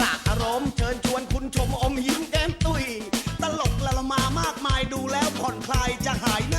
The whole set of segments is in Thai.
รากอารมณ์เชิญชวนคุณชมอมยิ้มแก้มตุยตลกละละมามากมายดูแล้วผ่อนคลายจะหาย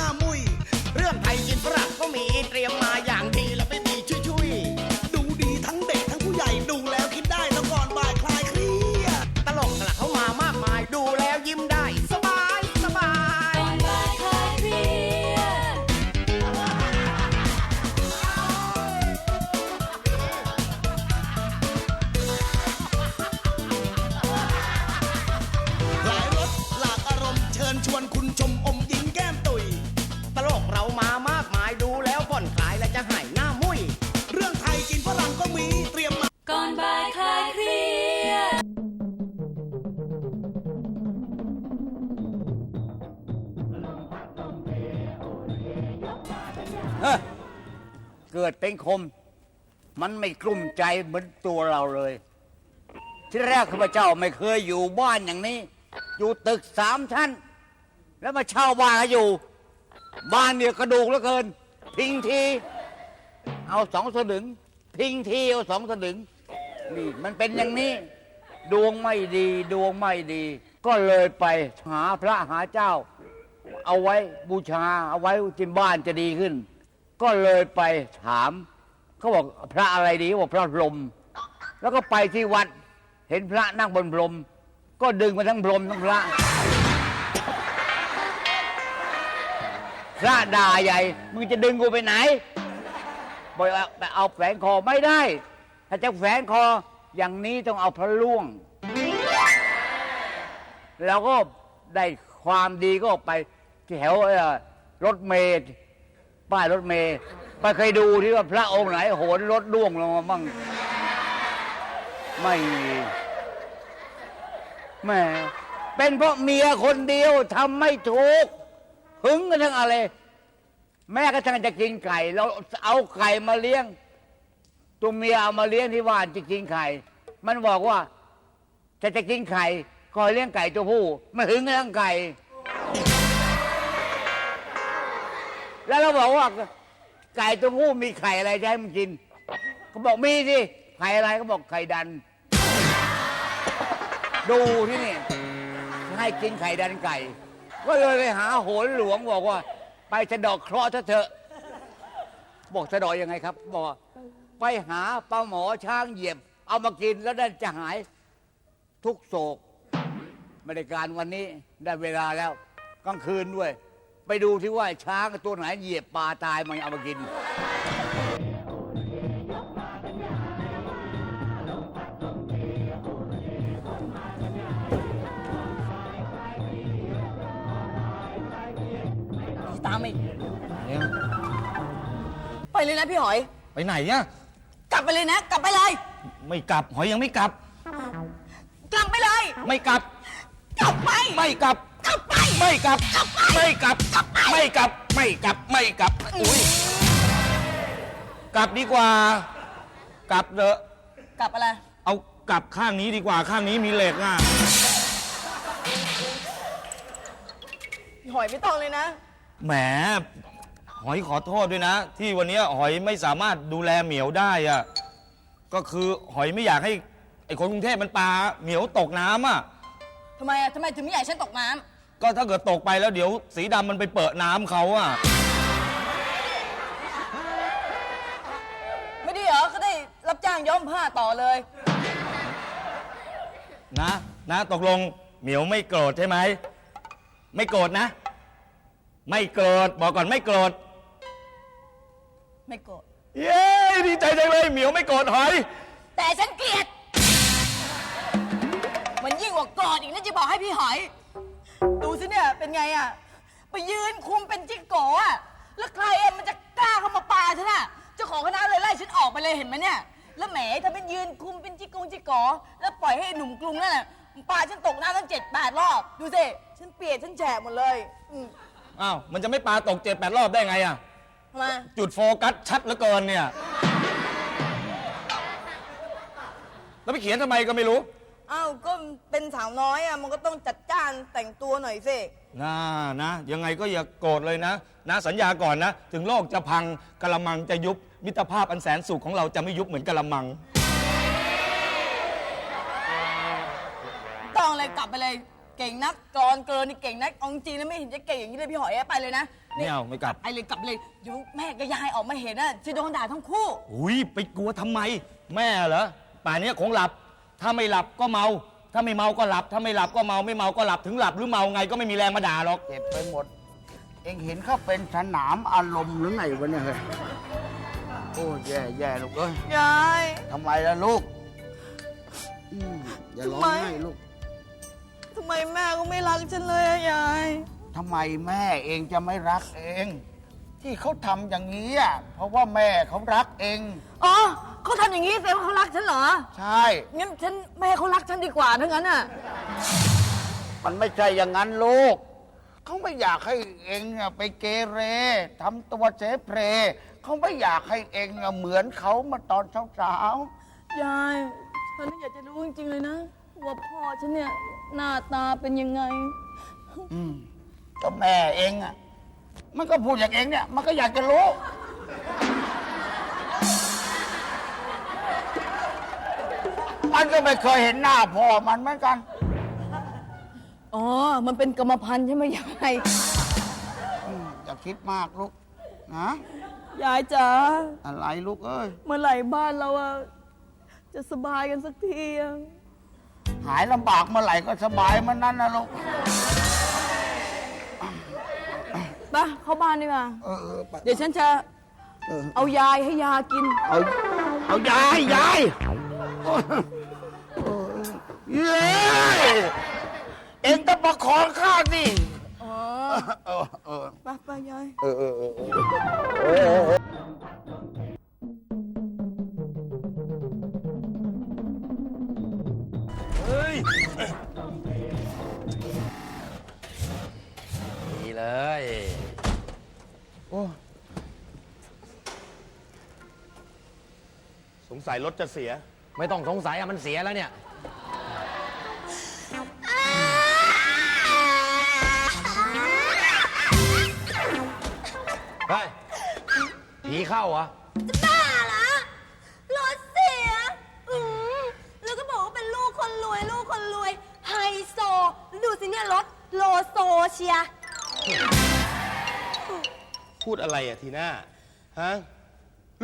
เกิดเป็นคม มันไม่กลุ้มใจเหมือนตัวเราเลย ที่แรกข้าพเจ้าไม่เคยอยู่บ้านอย่างนี้ อยู่ตึกสามชั้น แล้วมาเช่าบ้านอยู่ บ้านเนี่ยกระดูกเหลือเกิน พิงที เอาสองสลึง พิงทีเอาสองสลึงนี่มันเป็นอย่างนี้ ดวงไม่ดี ดวงไม่ดี ก็เลยไปหาพระหาเจ้า เอาไว้บูชาเอาไว้ที่บ้านจะดีขึ้น ก็เลยไปถามเขาบอกพระอะไรดีเขาบอกพระพรหมแล้วก็ไปที่วัด เห็นพระนั่งบนพรม ก็ดึงมาทั้งพรมทั้งพระ พระด่าใหญ่มึงจะดึงกูไปไหนบอกว่าเอาแฝงคอไม่ได้ ถ้าจะแฝงคออย่างนี้ต้องเอาพระล่วง แล้วก็ได้ความดีก็ไปแถวรถเมล์ ป้ายรถเมล์ไปเคยดูที่ว่าพระองค์ไหนโหนรถล่วงลงมาบ้างไม่มีแม่เป็นเพราะเมียคนเดียวทำไม่ถูกหึงกันทั้งอะไร แม่ก็ทั้งจะกินไก่เราเอาไก่มาเลี้ยง ตัวเมียเอามาเลี้ยงที่บ้านจะกินไข่ มันบอกว่า จะจะกินไข่คอยเลี้ยงไก่ตัวผู้ไม่หึงกันทั้งไก่ แล้วเราบอกว่าไก่ตัวผู้มีไข่อะไรจะให้มันกินเขาบอกมีสิไข่อะไรเขาบอกไข่ดัน ดูที่นี่ให้กินไข่ดันไก่ ก็เลยไปหาโหนหลวงบอกว่า ไปสะเดอกเคราะห์เถอะ บอกสะเดอกยังไงครับ บอกว่าไปหาปลาหมอช้างเหยียบ เอามากินแล้วนั่นจะหายทุกโศกไม่ได้การวันนี้ได้เวลาแล้วกลางคืนด้วย ไปดูที่ว่าช้างตัวไหนเหยียบปลาตายมันเอามากิน ตามอีกไปเลยนะพี่หอย ไปไหนอะกลับไปเลยนะ กลับไปเลย ไม่กลับหอยยังไม่กลับ กลับไปเลย ไม่กลับ กลับไป ไม่กลับ กลับไป ไม่กลับ ไม่กลับ ไม่กลับ ไม่กลับ ไม่กลับ อุ้ย กลับดีกว่า กลับเถอะ กลับอะไร เอากลับข้างนี้ดีกว่า ข้างนี้มีเหล็กอะพี่หอยไม่ต้องเลยนะ แหม หอยขอโทษด้วยนะ ที่วันนี้หอยไม่สามารถดูแลเหมียวได้อะก็คือหอยไม่อยากให้ไอ้คนกรุงเทพมันปลาเหมียวตกน้ำอะทำไมอะทำไมถึงไม่อยากให้ฉันตกน้ำ ก็ถ้าเกิดตกไปแล้วเดี๋ยวสีดำมันไปเปิดน้ำเขาอะ ไม่ดีเหรอก็ได้รับจ้างย้อมผ้าต่อเลย นะนะตกลงเหมียวไม่โกรธใช่ไหม ไม่โกรธนะ ไม่โกรธบอกก่อนไม่โกรธไม่โกรธเย้ดีใจจังเลยเหมียวไม่โกรธหอย แต่ฉันเกลียด มันยิ่งกว่าโกรธอีกนะจะบอกให้พี่หอย ดูสิเนี่ยเป็นไงอะไปยืนคุมเป็นจิกโกะแล้วใครอะมันจะกล้าเข้ามาปาฉันอะเจ้าของคณะเลยไล่ฉันออกไปเลยเห็นไหมเนี่ย แล้วแหมถ้าเป็นยืนคุมเป็นจิกกงจิกโกะแล้วปล่อยให้ไอ้หนุ่มกรุงนั่นแหละปาฉันตกน้ำตั้งเจ็ดแปดรอบ ดูสิ ฉันเปียกฉันแฉะหมดเลยอืมอ้าว มันจะไม่ปลาตกเจ็ดแปดรอบได้ไงอะ ทำไมจุดโฟกัสชัดเหลือเกินเนี่ย แล้วไปเขียนทำไมก็ไม่รู้ อ้าวก็เป็นสาวน้อยอะมันก็ต้องจัดจ้านแต่งตัวหน่อยสิน่านะ ยังไงก็อย่าโกรธเลยนะ นะสัญญาก่อนนะ ถึงโลกจะพังกะละมังจะยุบ มิตรภาพอันแสนสุขของเราจะไม่ยุบเหมือนกะละมังเลยกลับไปเลยเก่งนักกรอนเกินนี่เก่งนักเอาจริงๆนะไม่เห็นจะเก่งอย่างนี้เลยพี่หอยไปเลยนะไม่เอาไม่กลับ ไปเลยกลับเลยเดี๋ยวแม่กับยายออกมาเห็นน่ะจะโดนด่าทั้งคู่ อุ้ยไปกลัวทำไม แม่เหรอป่านนี้คงหลับ ถ้าไม่หลับก็เมา ถ้าไม่เมาก็หลับ ถ้าไม่หลับก็เมา ไม่เมาก็หลับ ถึงหลับหรือเมาไงก็ไม่มีแรงมาด่าหรอก เจ็บไปหมด เองเห็นเขาเป็นสนามอารมณ์หรือไงวะเนี่ยเฮ้ยโอ้แย่แย่ลูกเอ้ยยาย ทำไมล่ะลูกอืมอย่าร้องทำไมไห้ลูก ทำไมแม่ก็ไม่รักฉันเลยอะยาย ทำไมแม่เองจะไม่รักเอง ที่เขาทำอย่างนี้อะเพราะว่าแม่เขารักเอง อ๋อ เขาทำอย่างนี้แสดงว่าเขารักฉันเหรอ ใช่ งั้นฉันแม่เขารักฉันดีกว่าทั้งนั้นอะ มันไม่ใช่อย่างนั้นลูก เขาไม่อยากให้เองอะไปเกเรทำตัวเสเพรเขาไม่อยากให้เองอะเหมือนเขามาตอนเช้ายายฉันอยากจะรู้จริงๆเลยนะ ว่าพ่อฉันเนี่ยหน้าตาเป็นยังไง ๆอืมก็แม่เองอะมันก็พูดอย่างเองเนี่ย มันก็อยากจะรู้ มันก็ไม่เคยเห็นหน้าพ่อมันเหมือนกัน อ๋อ มันเป็นกรรมพันธุ์ใช่ไหมยายอืมอย่าคิดมากลูกนะยายจ๋า อะไรลูกเอ้ย เมื่อไหร่บ้านเราอะจะสบายกันสักทีอะหายลำบากเมื่อไหร่ก็สบายเมื่อนั้นนะลูก ไปเข้าบ้านดีกว่า เออเออไปเดี๋ยวฉันจะเออเอายายให้ยากิน เอาเอายายยาย เย้เอ็งต้องประคองข้าสิอ๋อเออเออไปไปยาย เออเออเออเออเฮ้ยดีเลยสงสัยรถจะเสีย ไม่ต้องสงสัยอะมันเสียแล้วเนี่ย เฮ้ยผีเข้าเหรอบ้าเหรอรถเสียอืมแล้วก็บอกว่าเป็นลูกคนรวยลูกคนรวยไฮโซ ดูสิเนี่ยรถโลโซเชียพูดอะไรอะทีน่าฮะ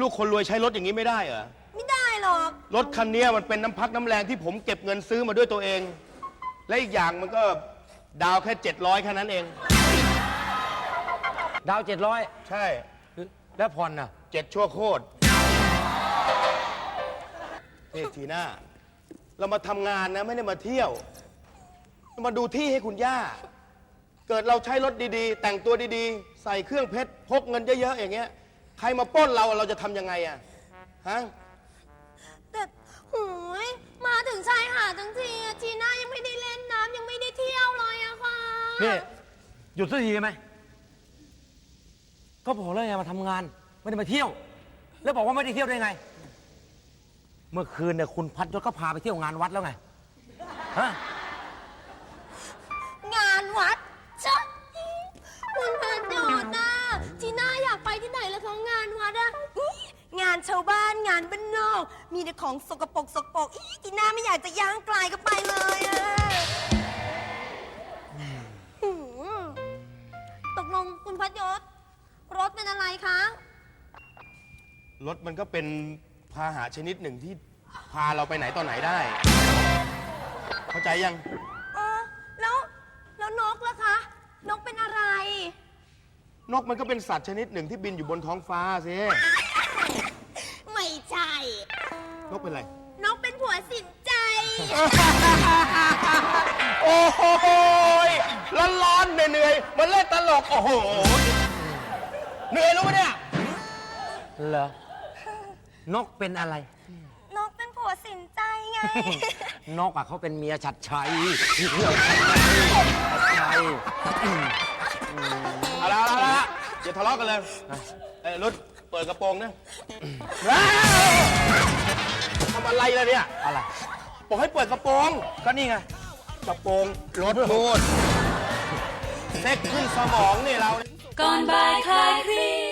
ลูกคนรวยใช้รถอย่างนี้ไม่ได้เหรอ ไม่ได้หรอก รถคันนี้มันเป็นน้ำพักน้ำแรงที่ผมเก็บเงินซื้อมาด้วยตัวเอง และอีกอย่างมันก็ดาวแค่ 700แค่นั้นเอง ดาวเจ็ดร้อยใช่แล้วผ่อนน่ะเจ็ดชั่วโคตรนี่ทีน่าเรามาทำงานนะไม่ได้มาเที่ยว มาดูที่ให้คุณย่า เกิดเราใช้รถดีๆ แต่งตัวดีๆ ใส่เครื่องเพชรพกเงินเยอะๆอย่างเงี้ย ใครมาปล้นเราเราจะทำยังไงอะฮะแต่หูยมาถึงชายหาดทั้งทีอะจีน่ายังไม่ได้เล่นน้ำยังไม่ได้เที่ยวเลยอะค่ะ นี่หยุดสักทีได้ไหม ก็บอกแล้วไงมาทำงาน ไม่ได้มาเที่ยว แล้วบอกว่าไม่ได้เที่ยวได้ไง เมื่อคืนเนี่ยคุณพัดยศก็พาไปเที่ยวงานวัดแล้วไงฮะงานวัดชะคุณพระโดดนะจีน่าอยากไปที่ไหนแล้วคะงานวัดอะอุ๊ยงานชาวบ้านงานบ้านนอก มีแต่ของสกปรกสกปรกอีจีน่าไม่อยากจะย่างไกลก็ไปเลยอะหืมตกลงคุณพัดยศ รถเป็นอะไรคะ รถมันก็เป็นพาหะชนิดหนึ่งที่พาเราไปไหนต่อไหนได้ เข้าใจยัง เออ แล้ว แล้วนกล่ะคะ นกเป็นอะไร นกมันก็เป็นสัตว์ชนิดหนึ่งที่บินอยู่บนท้องฟ้าสิไม่ใช่ นกเป็นไร นกเป็นผัวสินใจ โอ้โหร้อนร้อนๆเหนื่อยๆมันเล่นตลก โอ้โห เหนื่อยรู้ไหมเนี่ย เหรอ นกเป็นอะไร นกเป็นผัวสินใจไง นกอะเขาเป็นเมียชัดชัยเมียชัดชัยเอาละเอาละเอาละอย่าทะเลาะกันเลยเอ้ยรุดเปิดกระโปรงนะทำอะไรล่ะเนี่ย อะไร บอกให้เปิดกระโปรง ก็นี่ไง กระโปรงรถพูดเซ็กขึ้นสมองนี่เรา Gone by Kai Cree.